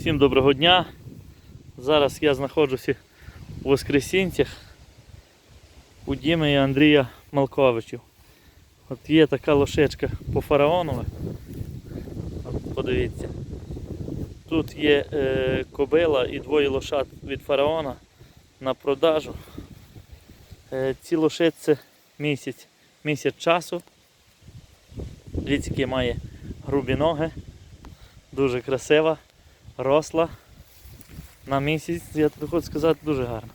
Всім доброго дня. Зараз я знаходжуся у Воскресінцях у Діми і Андрія Малковичів. От є така лошечка по фараонове. Подивіться. Тут є е, кобила і двоє лошад від фараона на продажу. Е, ці лошиці місяць, місяць часу. Дивіться, має грубі ноги, дуже красива, росла. На місяць, я тобі хочу сказати, дуже гарно.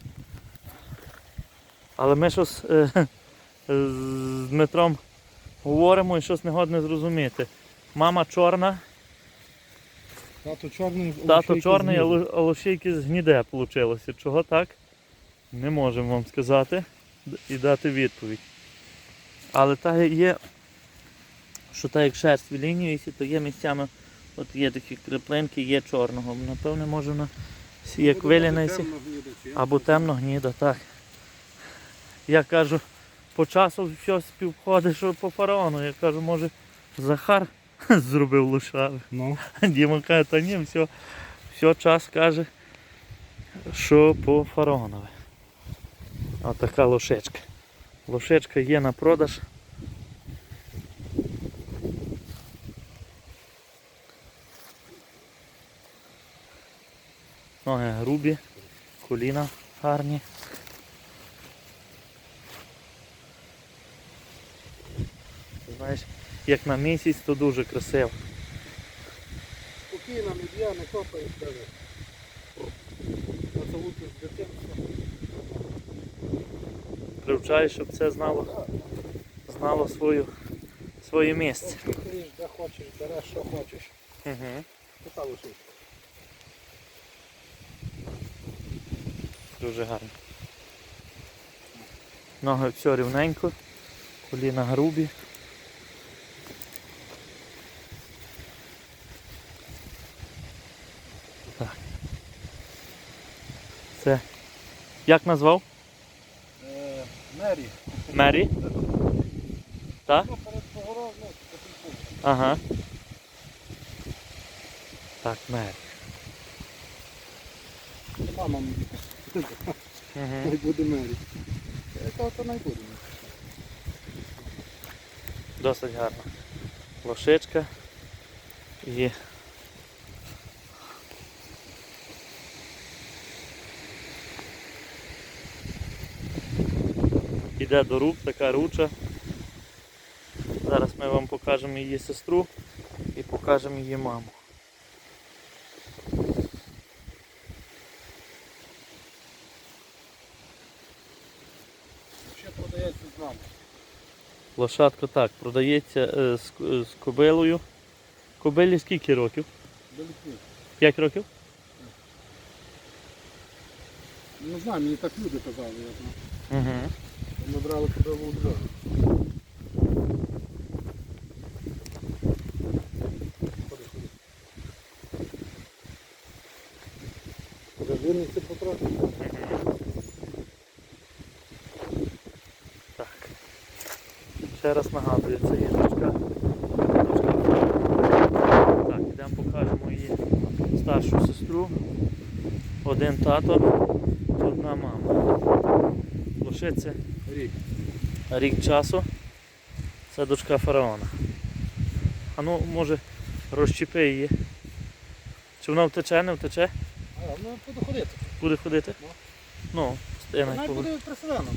Але ми щось е, з Дмитром говоримо і щось не годне зрозуміти. Мама чорна, Тато чорний, тато чорний, а зніс. лу- з гніде вийшло. Чого так? Не можемо вам сказати і дати відповідь. Але та є, що так як шерсть вилінюється, то є місцями, от є такі краплинки, є чорного. Напевне, може с- як як? Або темно гніда, так. Я кажу, по часу все співходить, що по фараону. Я кажу, може Захар зробив лошави. Ну, Діма каже, та ні, все, все час каже, що по фараонове. Отака лошечка. Лошечка є на продаж. Ноги грубі, коліна гарні. Знаєш, як на місяць, то дуже красиво. спокійно, б'є, не копає, скаже. На завуки з дитинства. Привчаю, щоб це знало, знало свою, своє місце. Ти де хочеш, береш, що хочеш. Угу. Така Дуже гарно. Ноги все рівненько, коліна грубі. Так. Це. Як назвав? Е, Мері. Мері? Так? Ну, Ага. Так, Мері. Мама мені. Най буде Мері. Я кажу, то най буде. Досить гарна. Лошичка і іде до рук, така руча. Зараз ми вам покажемо її сестру і покажемо її маму. Ще продається з нами. Лошадка так, продається е, з, з кобилою. Кобилі скільки років? Далекі. 5 років? Не знаю, мені так люди казали. Я знаю. Угу. Ми брали кобилу у Львові. Ходи, потрохи. Так. Ще раз нагадую, це є дочка. дочка. Так, ідемо покажемо її старшу сестру. Один тато, одна мама. Лошиці Рік. рік часу. Це дочка фараона. А ну, може, розчіпи її. Чи вона втече, не втече? А, ну буду ходити. Буде ходити? Ну. Ну, стигне. Най буде приселеном.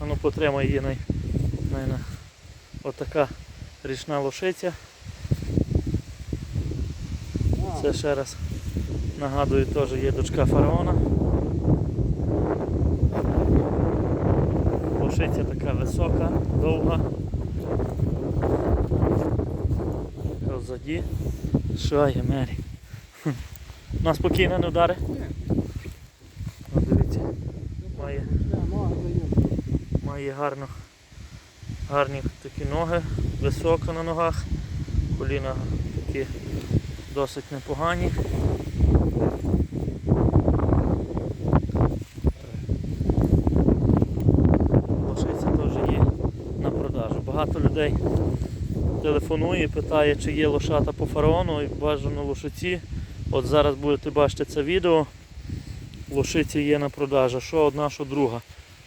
А ну потримай її най, на. Отака річна лошиця. Це ще раз нагадую, теж є дочка фараона. Лошиця така висока, довга. Позаді. Що є Мері? Вона спокійно не вдари. Ні. Дивіться, Має. Має гарно, гарні такі ноги, високо на ногах, коліна такі досить непогані. Лошиця теж є на продажу. Багато людей телефонує, питає, чи є лошата по фараону і бажано лошиці. От зараз будете бачити це відео. Лошиці є на продажу. Що одна, що друга.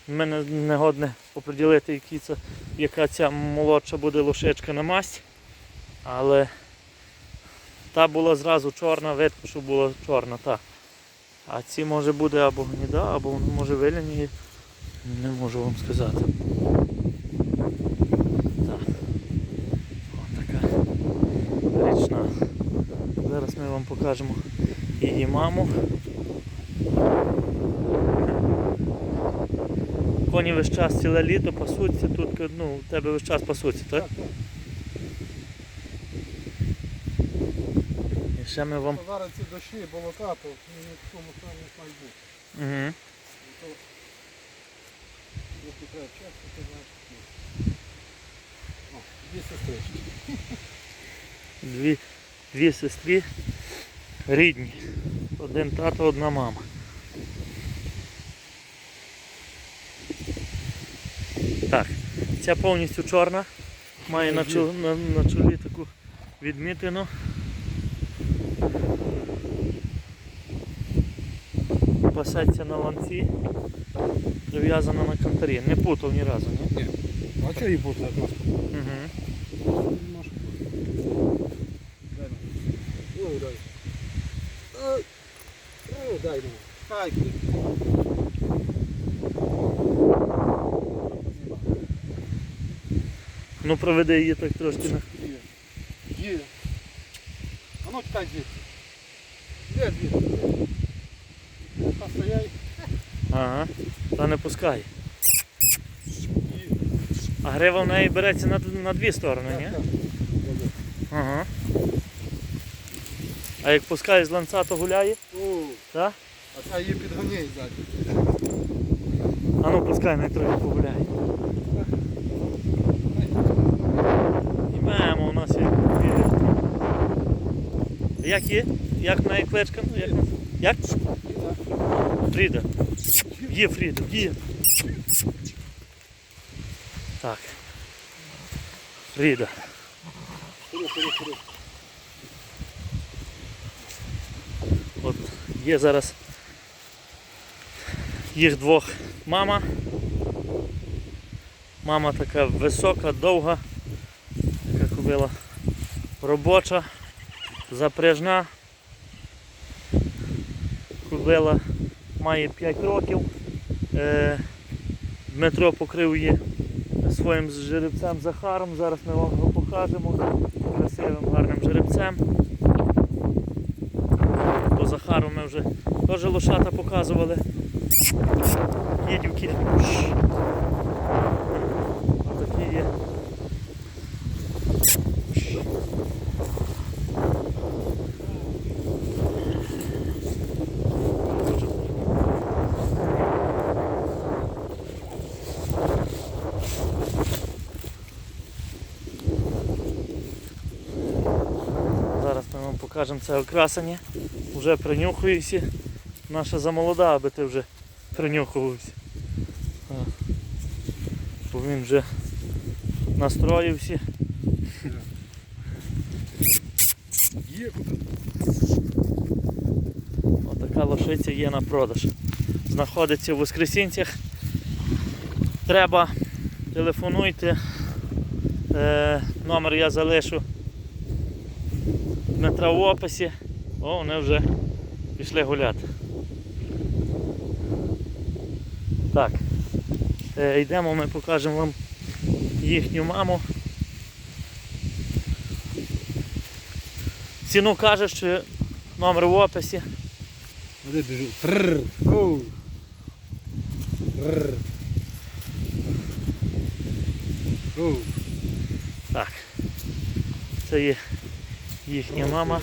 Мене не годне оприділити, які це, яка ця молодша буде лошечка на масть. Але та була зразу чорна, видно, що була чорна, та. А ці може буде або гніда, або може виляні. Не можу вам сказати. Так. Ось така річна. Зараз ми вам покажемо її маму. Коні весь час ціле літо пасуться, тут ну, у тебе весь час пасуться, так? І ще ми вам. Зараз ці дощі, болота, то в цьому стані мають бути. Угу. То, Якщо треба чесно, то знаєш. О, дві сестрички. Дві, дві сестри рідні. Один тато, одна мама. Так, ця повністю чорна. Має на, чол, на, на чолі таку відмітину. Пасеться на ланці, прив'язана на кантарі. Не путав ні разу, ні? Ні. А чого її бути як нас? Угу. Дай нам. Дай. Ой, дай нам. Хай буде. Ну проведи її так трошки на. Є. Є. А ну чекай звідси. Де звідси? Та стояй. Ага, та не пускай. А грива в неї береться на, на дві сторони, ні? Ага. А як пускає з ланца, то гуляє? О, Так? а це її підганяє ззаді. А ну пускай не трохи погуляє. І маємо у нас є. є- Як є? Як кличка? Ну, Як? як? Фріда. Є Фріда, є. Так. Фріда. От є зараз їх двох мама. Мама така висока, довга, така кобила робоча, запряжна. Кобила має 5 років. Е, Дмитро покрив її своїм жеребцем Захаром. Зараз ми вам його покажемо. Красивим, гарним жеребцем. По Захару ми вже теж лошата показували. Є дівки. Отакі є. Зараз ми це окрасення. Вже принюхуюся. Наша замолода, аби ти вже принюхувався. Бо він вже настроївся. Є. Отака лошиця є на продаж. Знаходиться в Воскресінцях. Треба, телефонуйте. Е, номер я залишу Дмитра в описі. О, вони вже пішли гуляти. Так. Е, йдемо, ми покажемо вам їхню маму. Ціну каже, що номер в описі. А де біжу? Трррр. Оу. Трррр. Оу. Так. Це є їхня мама.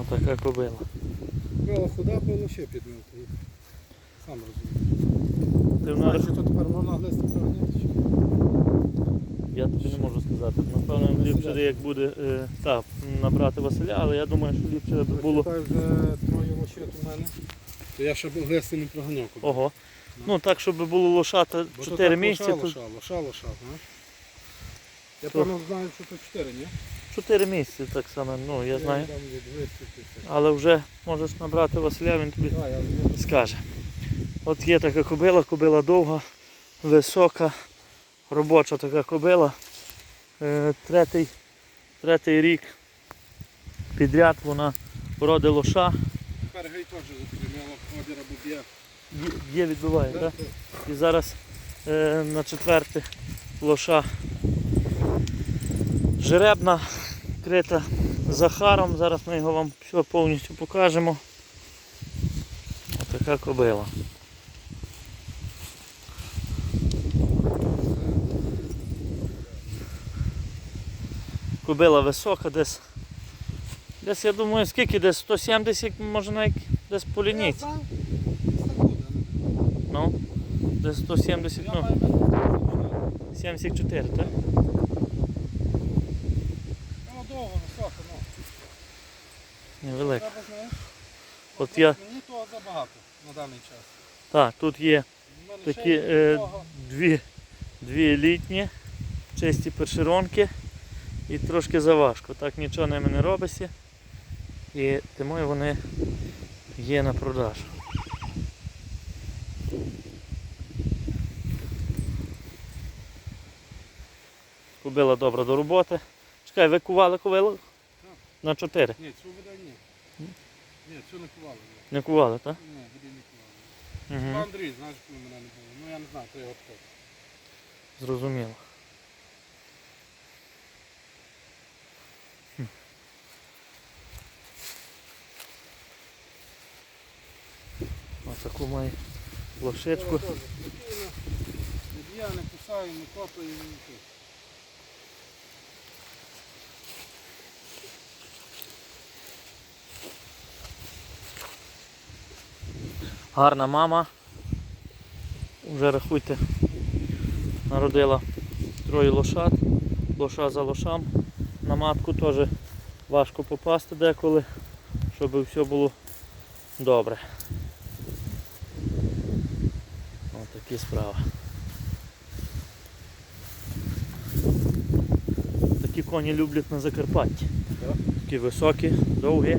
Отака кобила. Була худа, було ще підмити. Сам розумію. Ти в Знаєш, нас- тепер можна глисти проганяти? Я тобі не можу сказати. Напевно, ліпше як буде е, так, набрати Василя, але я думаю, що ліпше було. Почитай вже троє лощет у мене. То я ще глисти не проганяв. Ого. Ну так, щоб було лошата Бо то 4 місяці. Лоша, лоша, лоша, лоша, знаєш. Я То- певно знаю, що то 4, ні? 4 місяці так само, ну я знаю. Там є 200 тисяч. Але вже можеш набрати Василя, він тобі Так, я скаже. От є така кобила, кобила довга, висока, робоча така кобила. Е, Третій, третій рік підряд вона породи лоша. Тепер гей теж затримала одір або б'є. Є- Є відбиває, так? І зараз е, на четверте лоша жеребна, крита Захаром. Зараз ми його вам все повністю покажемо. Отака кобила. Кобила висока, десь. Десь, я думаю, скільки десь 170, може навіть десь по лінійці. Ну, десь 170, ну, 74, так? Ну, довго, високо, ну. Невелика. От я, Мені того забагато на даний час. так, тут є такі е, дві, дві літні, чисті першеронки і трошки заважко. Так нічого ними не робиться. І тому вони є на продаж. Кубила добра до роботи. Чекай, ви кували кувило? На 4. Ні, цю буде ні. Ні, цю не кували. Не кували, так? Ні, буде не кували. Угу. Андрій, знаєш, коли мене не було. Ну я не знаю, то його хто. Зрозуміло. Хм. Ось таку має лошечку. Спокійно. Не б'є, не не нічого. Гарна мама. Вже рахуйте. Народила троє лошад. Лоша за лошам. На матку теж важко попасти деколи, щоб все було добре. Ось такі справи. Такі коні люблять на Закарпатті. Такі високі, довгі.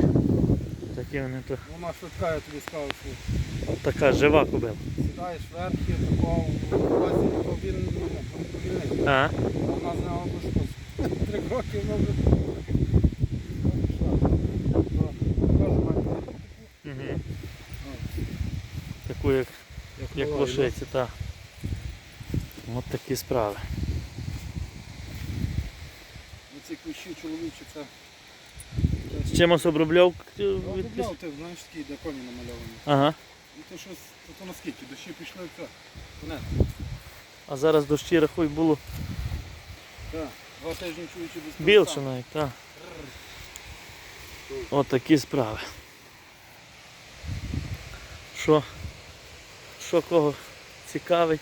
Такі вони то. Вона швидка, я тобі сказав, що Така жива кобила. сідаєш верхи, такого то він ну, повільний. Вона з нього без Три роки вона вже пішла. Має Угу. Таку як, як лошиці, так. От такі справи. ну. Ці кущі чоловічі, це... З чимось обробляв? е, Ну, обробляв ти, знаєш, такі, де коні намальовані. Ага. То щось, то, наскільки, дощі пішли, все. Не, А зараз дощі рахуй було так. Два тижні чуючи без більше навіть, так. От такі справи. Що, що кого цікавить,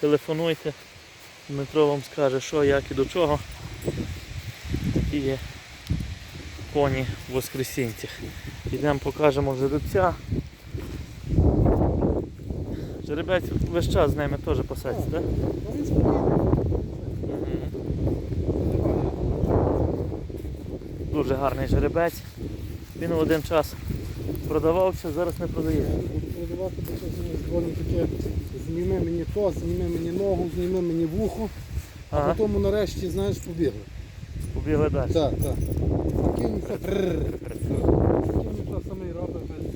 телефонуйте. Дмитро вам скаже, що, як і до чого. Такі є коні в Воскресінцях. Йдемо покажемо жеребця. Жеребець весь час з ними теж пасеться, так? Дуже гарний жеребець. Він в один час продавався, зараз не продається. Продавати то таке, зніми мені то, зніми мені ногу, зніми мені вухо, а Ага, потім нарешті, знаєш, побігли. побігли далі. Так, так. Спокійно все. Прррр. Спокійно все самий робить без,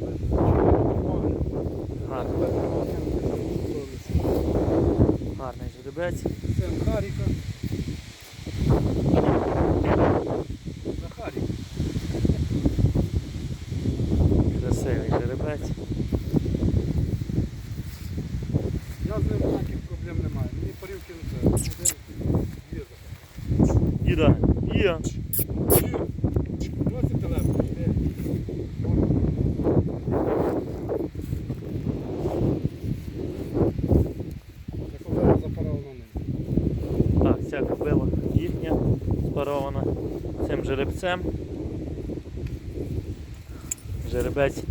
без нічого. Гарний, Без нічого. Гарний жеребець. Це Харіка. Захарік. Красивий жеребець. Я з ним ніяких проблем не маю. Мені парівки не треба. Один, дві Захарі. Їда. Є. Ось і телефон. Де? Я кобила запарав на ним. Так, ця кобила їхня, спарована цим жеребцем. Жеребець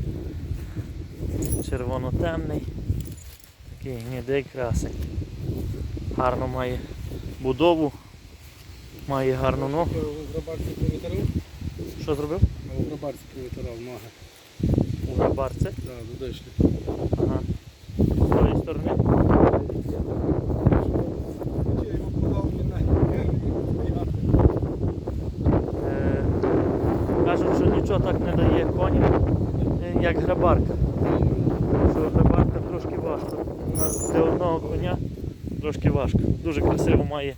червоно-темний. Такий ніде красень. Гарно має будову, має гарну ногу. Що зробив? а грабарці привітарав ноги. У грабарці. Да, додишли. Ага. З тої сторони. Я його подав він на Е, кажуть, що нічого так не дає коням, е, як грабарка. Що грабарка трошки важко. Для одного коня трошки важко. Дуже красиво має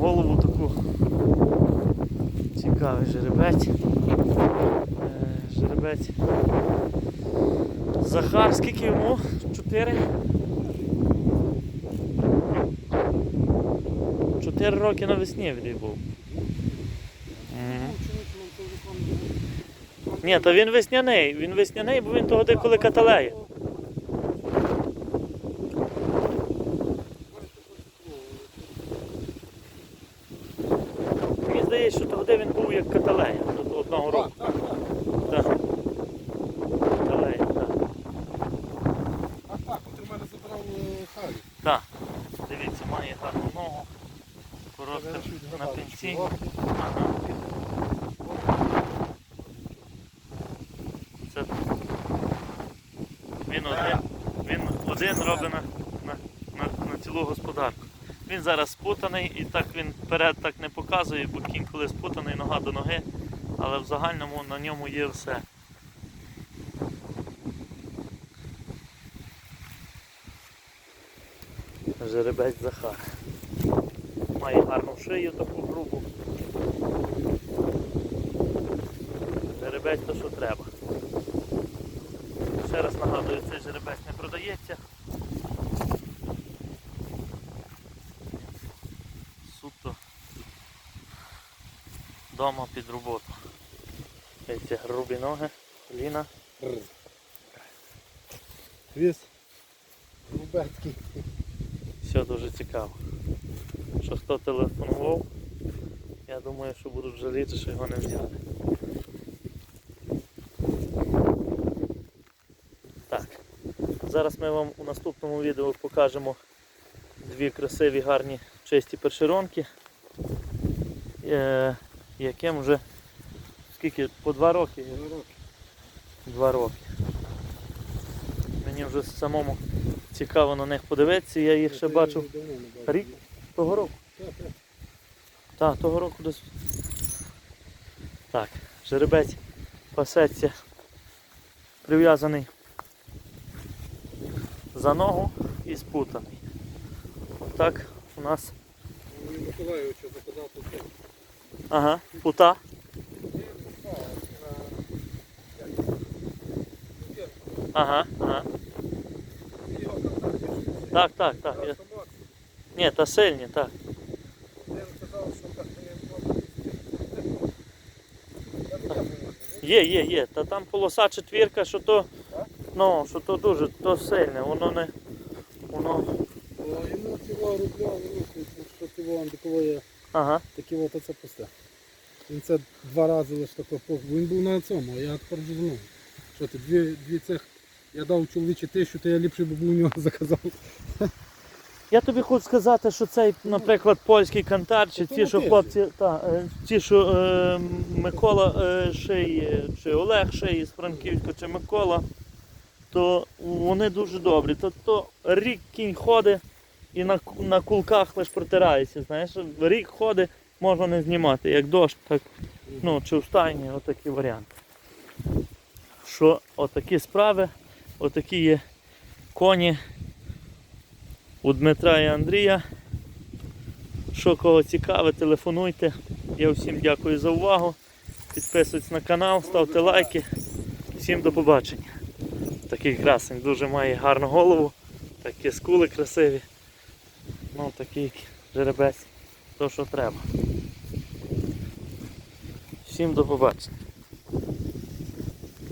голову таку. Цікавий жеребець. Е, Жеребець. Захар, скільки йому? Чотири? Чотири роки навесні він був. Мгм. Ні, то він весняний. Він весняний, бо він того деколи каталеє. Мені здається, що тоді він був як каталея одного року. Так, так, так. Так. Каталея, так. А так, от у мене забрав е, Харі. Так. Дивіться, має гарну ногу. Коротка на пенсії. Ага. Це він один, він один робить на, на, на, на цілу господарку. Він зараз спутаний і так він вперед так не показує, бо кінь коли спутаний нога до ноги, але в загальному на ньому є все. Жеребець Захар. Має гарну шию таку грубу. Жеребець то що треба. Ще раз нагадую, цей жеребець не продається. Дома під роботу. Ці грубі ноги, коліна. Рр. Хвіст. Рубецький. Все дуже цікаво. Що хто телефонував, я думаю, що будуть жаліти, що його не взяли. Так. Зараз ми вам у наступному відео покажемо дві красиві, гарні, чисті першеронки, е, яким вже скільки? По два роки? Два роки. Два роки. Мені вже самому цікаво на них подивитися, я їх ще бачив рік того року. Так, так. Так, того року десь. Так, жеребець пасеться прив'язаний за ногу і спутаний. Отак у нас. Мені Миколаївича заказав тут. Ага, пута. Ага, ага. Так, так, так. Я... Ні, та сильні, так. Є, є, є. Та там полоса четвірка, що то. Ну, що то дуже, то сильне, воно не. Воно. Йому цього рубля, що цього андикової, Ага. Такі от оце пусте. Він це два рази лише тако. Він був на цьому, а я ну. Що ти, дві, дві цих, я дав чоловічі тисячу, то я ліпше б у нього заказав. Я тобі хочу сказати, що цей, наприклад, польський кантар, чи ті, що хлопці, та, е, ті, що е, Микола е, шиє, чи Олег шиє з Франківська, чи Микола, то вони дуже добрі. То, то рік кінь ходить і на, на кулках лише протирається. Знаєш, рік ходить, можна не знімати. Як дощ, так ну, чи в стайні, отакі варіанти. Що отакі справи, отакі є коні у Дмитра і Андрія. Що кого цікаве, телефонуйте. Я всім дякую за увагу. Підписуйтесь на канал, ставте лайки. Всім до побачення. Такий красень дуже має гарну голову, такі скули красиві. Ну такий жеребець, то що треба. Всім до побачення.